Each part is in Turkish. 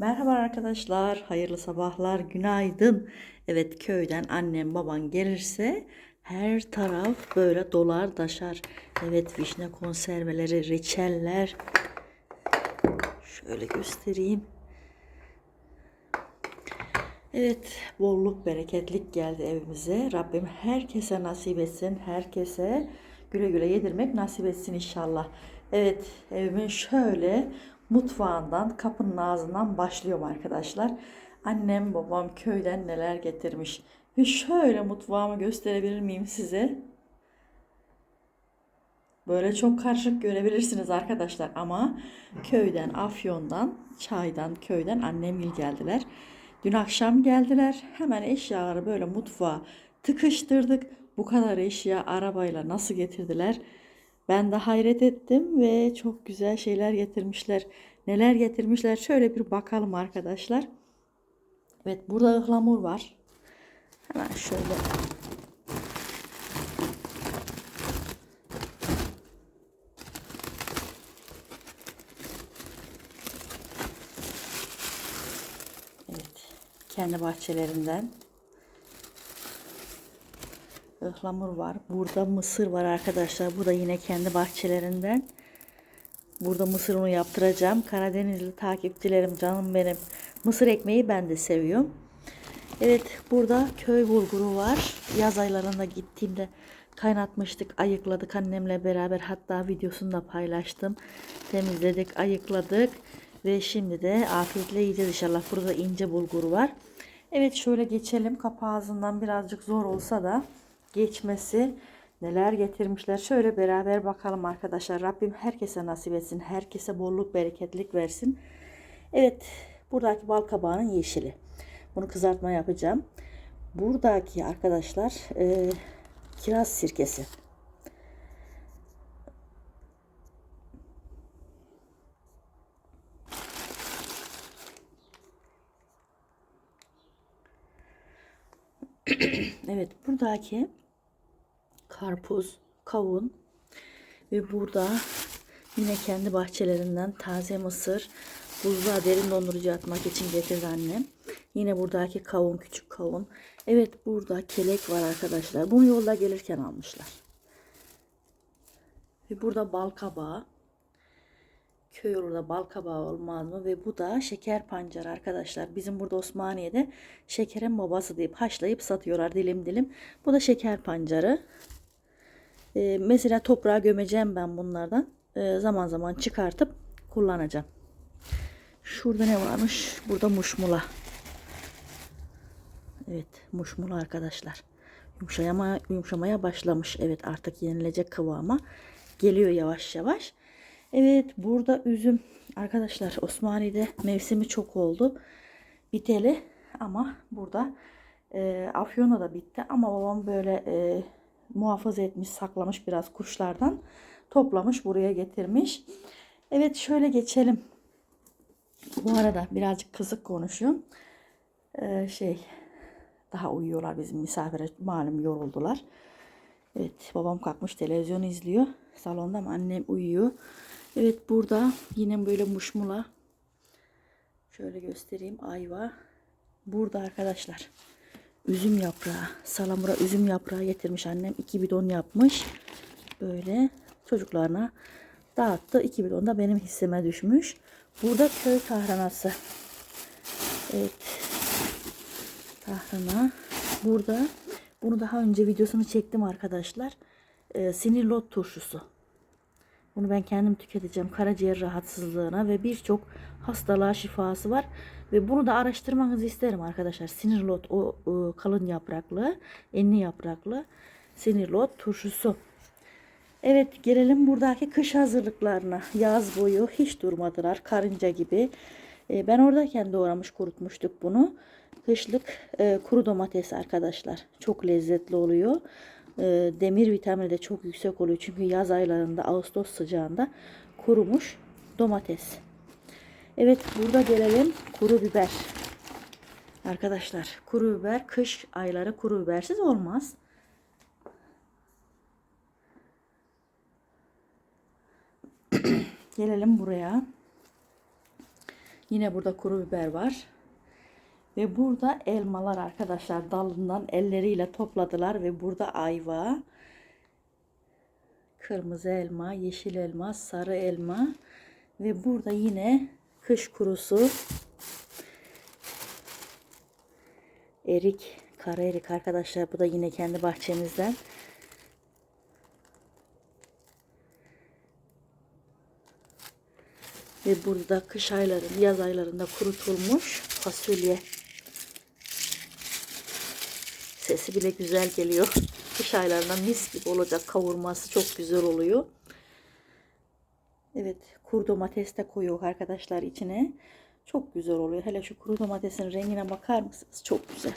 Merhaba arkadaşlar, hayırlı sabahlar, günaydın. Evet köyden annem baban gelirse her taraf böyle dolar taşar. Evet vişne konserveleri, reçeller. Şöyle göstereyim. Evet bolluk bereketlik geldi evimize. Rabbim herkese nasip etsin. Herkese güle güle yedirmek nasip etsin inşallah. Evet evimin şöyle mutfağından kapının ağzından başlıyorum arkadaşlar. Annem babam köyden neler getirmiş. Ve şöyle mutfağımı gösterebilir miyim size? Böyle çok karışık görebilirsiniz arkadaşlar ama köyden, Afyon'dan, çaydan, köyden annemgil geldiler. Dün akşam geldiler. Hemen eşyaları böyle mutfağa tıkıştırdık. Bu kadar eşya arabayla nasıl getirdiler? Ben de hayret ettim ve çok güzel şeyler getirmişler. Neler getirmişler? Şöyle bir bakalım arkadaşlar. Evet burada ıhlamur var. Hemen şöyle Evet, kendi bahçelerinden ıhlamur var. Burada mısır var arkadaşlar. Bu da yine kendi bahçelerinden. Burada mısır unu yaptıracağım. Karadenizli takipçilerim canım benim. Mısır ekmeği ben de seviyorum. Evet burada köy bulguru var. Yaz aylarında gittiğimde kaynatmıştık, ayıkladık annemle beraber. Hatta videosunu da paylaştım. Temizledik, ayıkladık. Ve şimdi de afiyetle yiyeceğiz inşallah. Burada ince bulgur var. Evet şöyle geçelim. Kapı ağzından birazcık zor olsa da geçmesi neler getirmişler. Şöyle beraber bakalım arkadaşlar. Rabbim herkese nasip etsin. Herkese bolluk bereketlik versin. Evet buradaki bal kabağının yeşili. Bunu kızartma yapacağım. Buradaki arkadaşlar e, kiraz sirkesi. Evet buradaki karpuz, kavun ve burada yine kendi bahçelerinden taze mısır buzluğa derin dondurucu atmak için getirdi annem. Yine buradaki kavun, küçük kavun. Evet burada kelek var arkadaşlar. Bunu yolda gelirken almışlar. Ve burada bal. Köy yolunda bal olmaz mı? Ve bu da şeker pancarı arkadaşlar. Bizim burada Osmaniye'de şekerin babası deyip haşlayıp satıyorlar dilim dilim. Bu da şeker pancarı. Ee, mesela toprağa gömeceğim ben bunlardan. Ee, zaman zaman çıkartıp kullanacağım. Şurada ne varmış? Burada muşmula. Evet muşmula arkadaşlar. Yumuşamaya, yumuşamaya başlamış. Evet artık yenilecek kıvama geliyor yavaş yavaş. Evet burada üzüm arkadaşlar Osmaniye'de mevsimi çok oldu. Biteli ama burada e, Afyon'a da bitti ama babam böyle e, muhafaza etmiş saklamış biraz kuşlardan toplamış buraya getirmiş. Evet şöyle geçelim. Bu arada birazcık kızık konuşuyorum. Ee, şey daha uyuyorlar bizim misafire malum yoruldular. Evet babam kalkmış televizyon izliyor. Salonda ama annem uyuyor. Evet burada yine böyle muşmula. Şöyle göstereyim ayva. Burada arkadaşlar üzüm yaprağı. Salamura üzüm yaprağı getirmiş annem. iki bidon yapmış. Böyle çocuklarına dağıttı. iki bidon da benim hisseme düşmüş. Burada köy tahranası. Evet. Tahrana. Burada bunu daha önce videosunu çektim arkadaşlar. Ee, sinirlot turşusu. Bunu ben kendim tüketeceğim. Karaciğer rahatsızlığına ve birçok hastalığa şifası var. Ve bunu da araştırmanızı isterim arkadaşlar. Sinirlot o, o kalın yapraklı, enli yapraklı sinirlot turşusu. Evet gelelim buradaki kış hazırlıklarına. Yaz boyu hiç durmadılar. Karınca gibi. E, ben oradayken doğramış kurutmuştuk bunu. Kışlık e, kuru domates arkadaşlar. Çok lezzetli oluyor. E, demir vitamini de çok yüksek oluyor. Çünkü yaz aylarında Ağustos sıcağında kurumuş domates. Evet burada gelelim kuru biber. Arkadaşlar kuru biber kış ayları kuru bibersiz olmaz. Gelelim buraya. Yine burada kuru biber var. Ve burada elmalar arkadaşlar dalından elleriyle topladılar ve burada ayva, kırmızı elma, yeşil elma, sarı elma ve burada yine kış kurusu erik, kara erik arkadaşlar. Bu da yine kendi bahçemizden. Ve burada kış aylarında, yaz aylarında kurutulmuş fasulye. Sesi bile güzel geliyor. Kış aylarında mis gibi olacak kavurması çok güzel oluyor. Evet, kuru domates de koyuyor arkadaşlar içine. Çok güzel oluyor. Hele şu kuru domatesin rengine bakar mısınız? Çok güzel.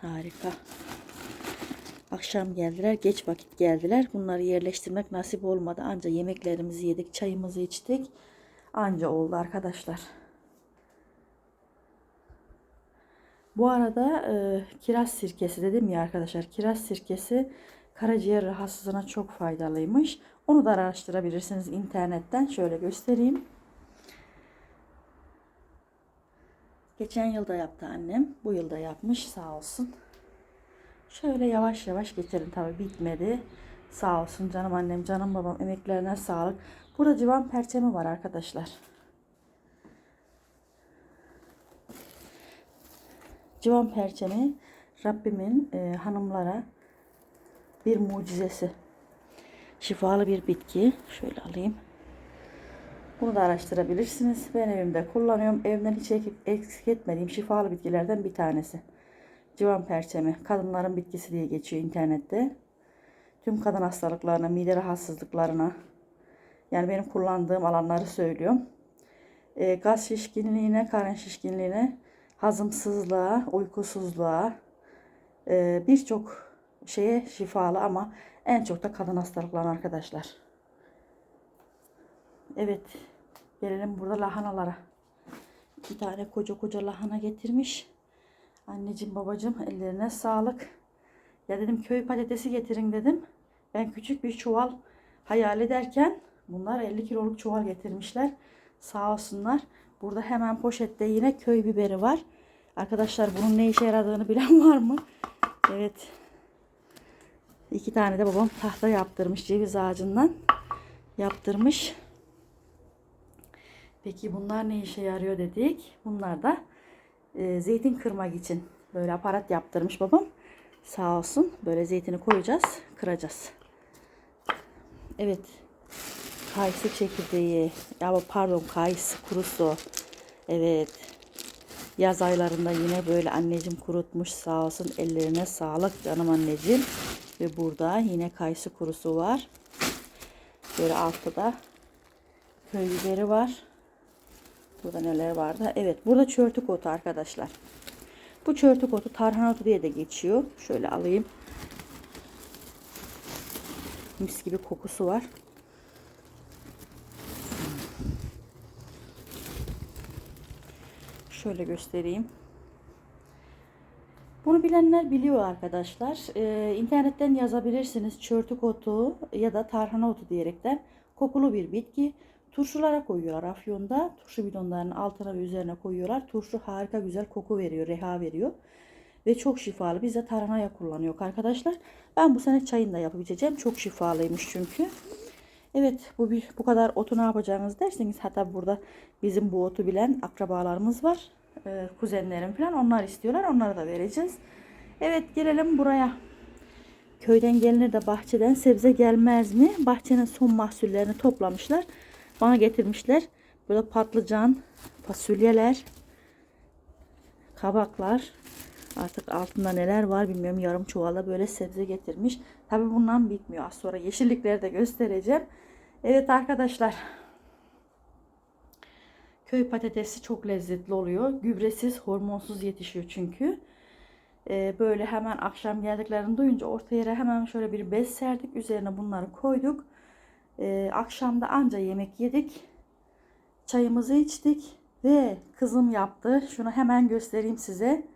Harika. Akşam geldiler, geç vakit geldiler. Bunları yerleştirmek nasip olmadı. Anca yemeklerimizi yedik, çayımızı içtik. Anca oldu arkadaşlar. Bu arada e, kiraz sirkesi dedim ya arkadaşlar. Kiraz sirkesi karaciğer rahatsızlığına çok faydalıymış. Onu da araştırabilirsiniz internetten. Şöyle göstereyim. Geçen yılda yaptı annem. Bu yılda yapmış sağ olsun. Şöyle yavaş yavaş getirin tabi bitmedi. Sağ olsun canım annem canım babam emeklerine sağlık. Burada civan perçemi var arkadaşlar. Civan perçemi Rabbimin e, hanımlara bir mucizesi. Şifalı bir bitki. Şöyle alayım. Bunu da araştırabilirsiniz. Ben evimde kullanıyorum. Evimden hiç eksik etmediğim şifalı bitkilerden bir tanesi. Civan perçemi. Kadınların bitkisi diye geçiyor internette. Tüm kadın hastalıklarına, mide rahatsızlıklarına yani benim kullandığım alanları söylüyorum. E, gaz şişkinliğine, karın şişkinliğine, hazımsızlığa, uykusuzluğa, e, birçok şeye şifalı ama en çok da kadın hastalıklarına arkadaşlar. Evet. Gelelim burada lahanalara. İki tane koca koca lahana getirmiş. Anneciğim babacığım ellerine sağlık. Ya dedim köy patatesi getirin dedim. Ben küçük bir çuval hayal ederken bunlar 50 kiloluk çuval getirmişler. Sağ olsunlar. Burada hemen poşette yine köy biberi var. Arkadaşlar bunun ne işe yaradığını bilen var mı? Evet. İki tane de babam tahta yaptırmış ceviz ağacından. Yaptırmış. Peki bunlar ne işe yarıyor dedik. Bunlar da e, zeytin kırmak için böyle aparat yaptırmış babam. Sağ olsun. Böyle zeytini koyacağız, kıracağız. Evet. Kayısı çekirdeği. Ya pardon kayısı kurusu. Evet. Yaz aylarında yine böyle anneciğim kurutmuş sağ olsun. Ellerine sağlık canım anneciğim. Ve burada yine kayısı kurusu var. Böyle altta da köy biberi var. Burada neler vardı? Evet burada çörtük otu arkadaşlar. Bu çörtük otu tarhana otu diye de geçiyor. Şöyle alayım. Mis gibi kokusu var. Şöyle göstereyim. Bunu bilenler biliyor arkadaşlar. Ee, internetten yazabilirsiniz. Çörtük otu ya da tarhana otu diyerekten kokulu bir bitki. Turşulara koyuyorlar Afyon'da. Turşu bidonlarının altına ve üzerine koyuyorlar. Turşu harika güzel koku veriyor, reha veriyor. Ve çok şifalı. Biz de taranaya kullanıyor arkadaşlar. Ben bu sene çayını yapıp içeceğim. Çok şifalıymış çünkü. Evet bu bir, bu kadar otu ne yapacağınız derseniz hatta burada bizim bu otu bilen akrabalarımız var. Ee, kuzenlerim falan onlar istiyorlar. Onları da vereceğiz. Evet gelelim buraya. Köyden gelinir de bahçeden sebze gelmez mi? Bahçenin son mahsullerini toplamışlar. Bana getirmişler. Böyle patlıcan, fasulyeler, kabaklar. Artık altında neler var bilmiyorum. Yarım çuvala böyle sebze getirmiş. Tabi bundan bitmiyor. Az sonra yeşillikleri de göstereceğim. Evet arkadaşlar. Köy patatesi çok lezzetli oluyor. Gübresiz, hormonsuz yetişiyor çünkü. Ee, böyle hemen akşam geldiklerini duyunca orta yere hemen şöyle bir bez serdik. Üzerine bunları koyduk. Ee, akşamda anca yemek yedik. Çayımızı içtik. Ve kızım yaptı. Şunu hemen göstereyim size.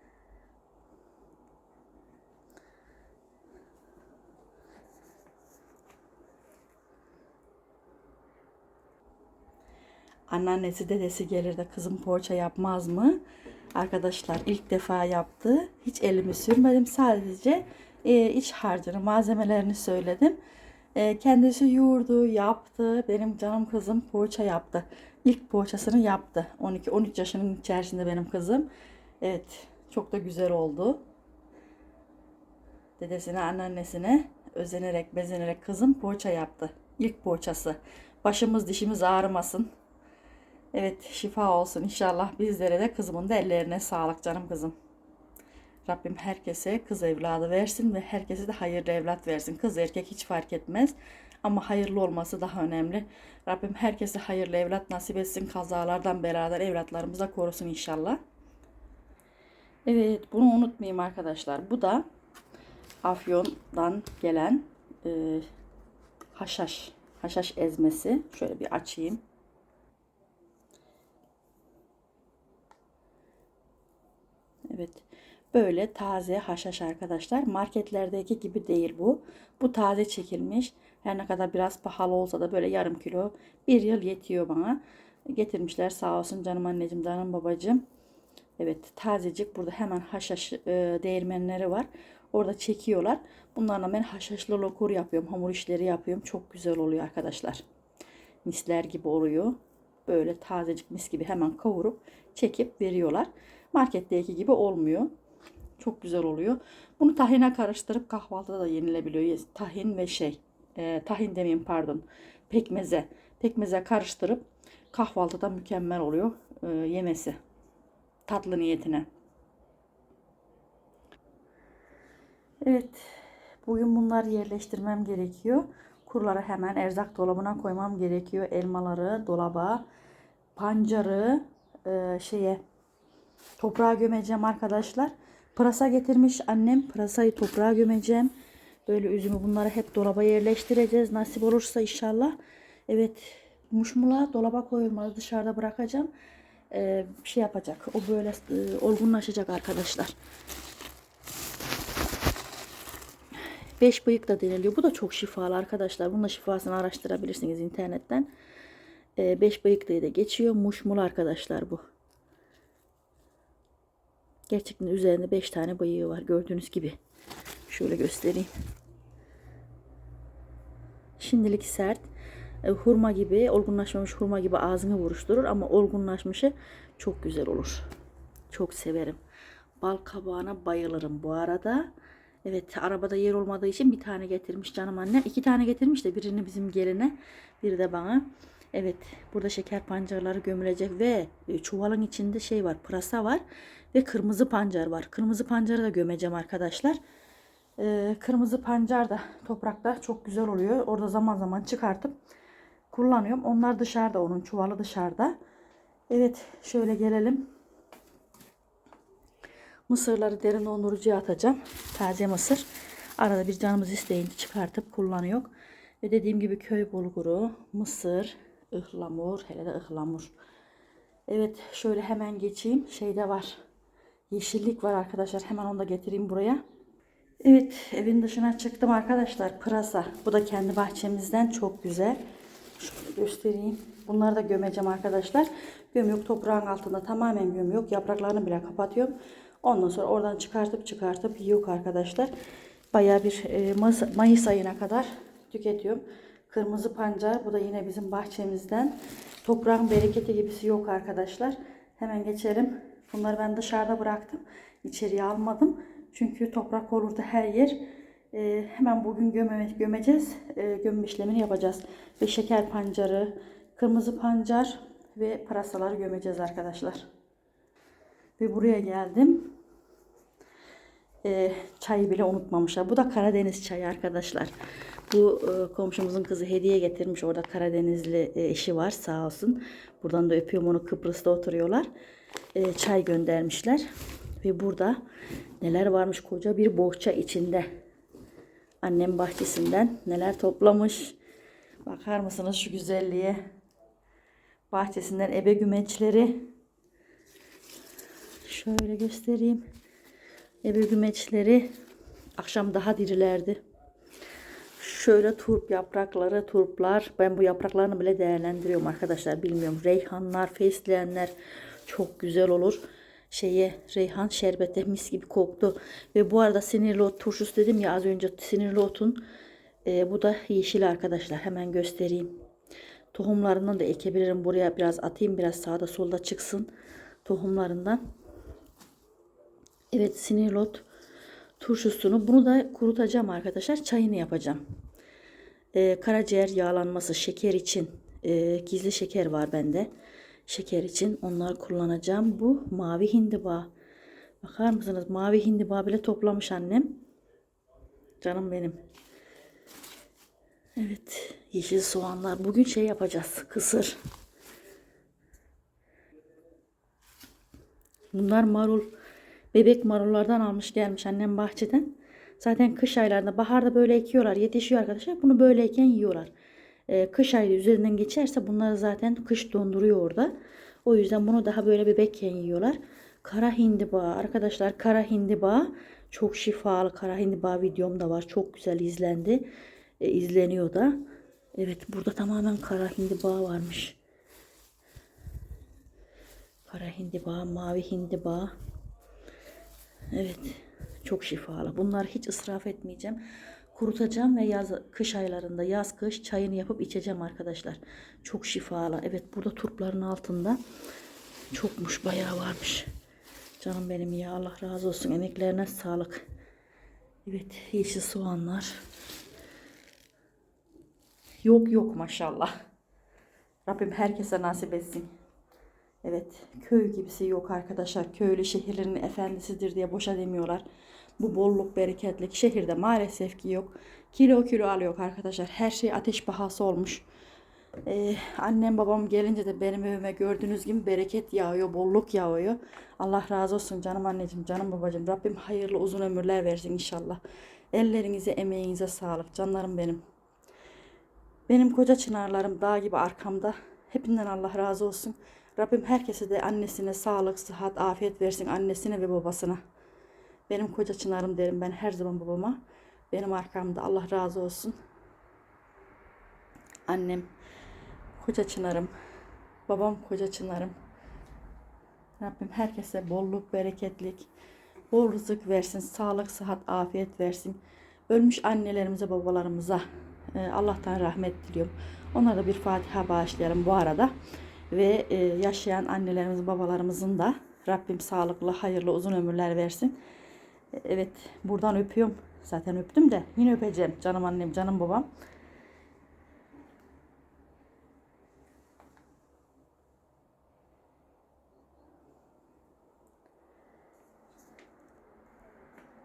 Anneannesi dedesi gelir de kızım poğaça yapmaz mı? Arkadaşlar ilk defa yaptı. Hiç elimi sürmedim. Sadece e, iç harcını, malzemelerini söyledim. E, kendisi yoğurdu, yaptı. Benim canım kızım poğaça yaptı. İlk poğaçasını yaptı. 12-13 yaşının içerisinde benim kızım. Evet, çok da güzel oldu. Dedesine, anneannesine özenerek, bezenerek kızım poğaça yaptı. İlk poğaçası. Başımız dişimiz ağrımasın. Evet şifa olsun inşallah bizlere de kızımın da ellerine sağlık canım kızım. Rabbim herkese kız evladı versin ve herkese de hayırlı evlat versin. Kız erkek hiç fark etmez ama hayırlı olması daha önemli. Rabbim herkese hayırlı evlat nasip etsin. Kazalardan beraber evlatlarımıza korusun inşallah. Evet bunu unutmayayım arkadaşlar. Bu da Afyon'dan gelen e, haşhaş, haşhaş ezmesi. Şöyle bir açayım. Evet. Böyle taze haşhaş arkadaşlar. Marketlerdeki gibi değil bu. Bu taze çekilmiş. Her ne kadar biraz pahalı olsa da böyle yarım kilo bir yıl yetiyor bana. Getirmişler sağ olsun canım anneciğim, canım babacığım. Evet tazecik burada hemen haşhaş e, değirmenleri var. Orada çekiyorlar. Bunlarla ben haşhaşlı lokur yapıyorum. Hamur işleri yapıyorum. Çok güzel oluyor arkadaşlar. Misler gibi oluyor. Böyle tazecik mis gibi hemen kavurup çekip veriyorlar. Marketteki gibi olmuyor. Çok güzel oluyor. Bunu tahine karıştırıp kahvaltıda da yenilebiliyor. Tahin ve şey, e, tahin demeyeyim pardon, pekmeze. Pekmeze karıştırıp kahvaltıda mükemmel oluyor e, yemesi. Tatlı niyetine. Evet, bugün bunları yerleştirmem gerekiyor. Kurları hemen erzak dolabına koymam gerekiyor. Elmaları dolaba, pancarı e, şeye toprağa gömeceğim arkadaşlar. Pırasa getirmiş annem. Pırasayı toprağa gömeceğim. Böyle üzümü bunları hep dolaba yerleştireceğiz. Nasip olursa inşallah. Evet muşmula dolaba koyulmaz. Dışarıda bırakacağım. Ee, şey yapacak. O böyle e, olgunlaşacak arkadaşlar. Beş bıyık da deniliyor. Bu da çok şifalı arkadaşlar. Bunun da şifasını araştırabilirsiniz internetten. Ee, beş bıyık diye de geçiyor. Muşmul arkadaşlar bu. Gerçekten üzerinde 5 tane bıyığı var. Gördüğünüz gibi. Şöyle göstereyim. Şimdilik sert. E, hurma gibi, olgunlaşmamış hurma gibi ağzını vuruşturur ama olgunlaşmışı çok güzel olur. Çok severim. Bal kabağına bayılırım bu arada. Evet arabada yer olmadığı için bir tane getirmiş canım anne. İki tane getirmiş de birini bizim geline, biri de bana. Evet burada şeker pancarları gömülecek ve e, çuvalın içinde şey var pırasa var ve kırmızı pancar var. Kırmızı pancarı da gömeceğim arkadaşlar. Ee, kırmızı pancar da toprakta çok güzel oluyor. Orada zaman zaman çıkartıp kullanıyorum. Onlar dışarıda onun çuvalı dışarıda. Evet şöyle gelelim. Mısırları derin dondurucuya atacağım. Taze mısır. Arada bir canımız isteyince çıkartıp kullanıyor. Ve dediğim gibi köy bulguru, mısır, ıhlamur, hele de ıhlamur. Evet şöyle hemen geçeyim. Şeyde var. Yeşillik var arkadaşlar. Hemen onu da getireyim buraya. Evet evin dışına çıktım arkadaşlar. Pırasa. Bu da kendi bahçemizden çok güzel. Şöyle göstereyim. Bunları da gömeceğim arkadaşlar. Göm yok toprağın altında tamamen göm yok. Yapraklarını bile kapatıyorum. Ondan sonra oradan çıkartıp çıkartıp yok arkadaşlar. Baya bir e, Mayıs ayına kadar tüketiyorum. Kırmızı pancar. Bu da yine bizim bahçemizden. Toprağın bereketi gibisi yok arkadaşlar. Hemen geçelim. Bunları ben dışarıda bıraktım. İçeriye almadım. Çünkü toprak olurdu her yer. Ee, hemen bugün göme, gömeceğiz. Ee, gömme işlemini yapacağız. Ve şeker pancarı, kırmızı pancar ve pırasaları gömeceğiz arkadaşlar. Ve buraya geldim. Ee, çayı bile unutmamışlar. Bu da Karadeniz çayı arkadaşlar. Bu e, komşumuzun kızı hediye getirmiş. Orada Karadenizli e, eşi var sağ olsun. Buradan da öpüyorum onu Kıbrıs'ta oturuyorlar. E, çay göndermişler. Ve burada neler varmış koca bir bohça içinde. Annem bahçesinden neler toplamış. Bakar mısınız şu güzelliğe? Bahçesinden ebe gümeçleri. Şöyle göstereyim. Ebe gümeçleri akşam daha dirilerdi. Şöyle turp yaprakları, turplar. Ben bu yapraklarını bile değerlendiriyorum arkadaşlar. Bilmiyorum. Reyhanlar, fesleğenler çok güzel olur. Şeye reyhan şerbeti mis gibi koktu. Ve bu arada sinirli ot turşusu dedim ya az önce sinirli otun e, bu da yeşil arkadaşlar. Hemen göstereyim. Tohumlarından da ekebilirim. Buraya biraz atayım. Biraz sağda solda çıksın. Tohumlarından. Evet sinirlot turşusunu. Bunu da kurutacağım arkadaşlar. Çayını yapacağım. Ee, karaciğer yağlanması şeker için e, gizli şeker var bende. Şeker için onları kullanacağım. Bu mavi hindiba. Bakar mısınız? Mavi hindiba bile toplamış annem. Canım benim. Evet. Yeşil soğanlar. Bugün şey yapacağız. Kısır. Bunlar marul. Bebek marullardan almış gelmiş annem bahçeden. Zaten kış aylarında baharda böyle ekiyorlar. Yetişiyor arkadaşlar. Bunu böyleyken yiyorlar. Ee, kış ayı üzerinden geçerse bunları zaten kış donduruyor orada. O yüzden bunu daha böyle bebekken yiyorlar. Kara hindiba arkadaşlar kara hindiba çok şifalı kara hindiba videom da var. Çok güzel izlendi. E, izleniyor da. Evet burada tamamen kara hindiba varmış. Kara hindiba, mavi hindiba. Evet. Çok şifalı. Bunları hiç israf etmeyeceğim. Kurutacağım ve yaz kış aylarında yaz kış çayını yapıp içeceğim arkadaşlar. Çok şifalı. Evet burada turpların altında çokmuş bayağı varmış. Canım benim ya Allah razı olsun. Emeklerine sağlık. Evet yeşil soğanlar. Yok yok maşallah. Rabbim herkese nasip etsin. Evet, köy gibisi yok arkadaşlar. Köylü şehirlerin efendisidir diye boşa demiyorlar. Bu bolluk, bereketlik şehirde maalesef ki yok. Kilo kilo alıyor arkadaşlar. Her şey ateş pahası olmuş. Ee, annem babam gelince de benim evime gördüğünüz gibi bereket yağıyor, bolluk yağıyor. Allah razı olsun canım anneciğim, canım babacığım. Rabbim hayırlı uzun ömürler versin inşallah. Ellerinize, emeğinize sağlık canlarım benim. Benim koca çınarlarım dağ gibi arkamda. Hepinden Allah razı olsun. Rabbim herkese de annesine sağlık, sıhhat, afiyet versin annesine ve babasına. Benim koca çınarım derim ben her zaman babama. Benim arkamda Allah razı olsun. Annem koca çınarım. Babam koca çınarım. Rabbim herkese bolluk, bereketlik, bol rızık versin, sağlık, sıhhat, afiyet versin. Ölmüş annelerimize, babalarımıza e, Allah'tan rahmet diliyorum. Onlara da bir Fatiha bağışlayalım bu arada ve e, yaşayan annelerimiz, babalarımızın da Rabbim sağlıklı, hayırlı, uzun ömürler versin. Evet, buradan öpüyorum. Zaten öptüm de yine öpeceğim. Canım annem, canım babam.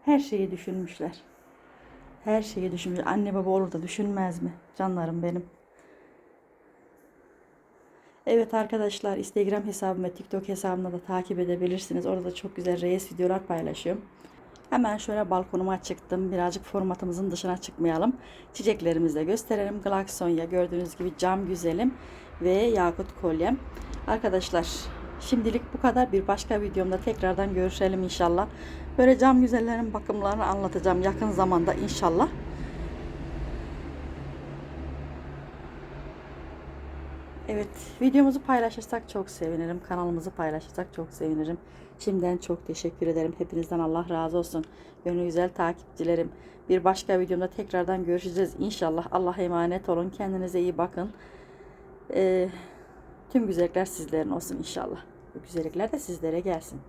Her şeyi düşünmüşler. Her şeyi düşünmüş. Anne baba olur da düşünmez mi? Canlarım benim. Evet arkadaşlar Instagram hesabım ve TikTok hesabımda da takip edebilirsiniz. Orada çok güzel reis videolar paylaşıyorum. Hemen şöyle balkonuma çıktım. Birazcık formatımızın dışına çıkmayalım. Çiçeklerimizi de gösterelim. Glaksonya gördüğünüz gibi cam güzelim ve yakut kolyem. Arkadaşlar şimdilik bu kadar. Bir başka videomda tekrardan görüşelim inşallah. Böyle cam güzellerin bakımlarını anlatacağım yakın zamanda inşallah. Evet, videomuzu paylaşırsak çok sevinirim. Kanalımızı paylaşırsak çok sevinirim. Şimdiden çok teşekkür ederim. Hepinizden Allah razı olsun. Gönül güzel takipçilerim. Bir başka videomda tekrardan görüşeceğiz inşallah. Allah'a emanet olun. Kendinize iyi bakın. Ee, tüm güzellikler sizlerin olsun inşallah. Bu güzellikler de sizlere gelsin.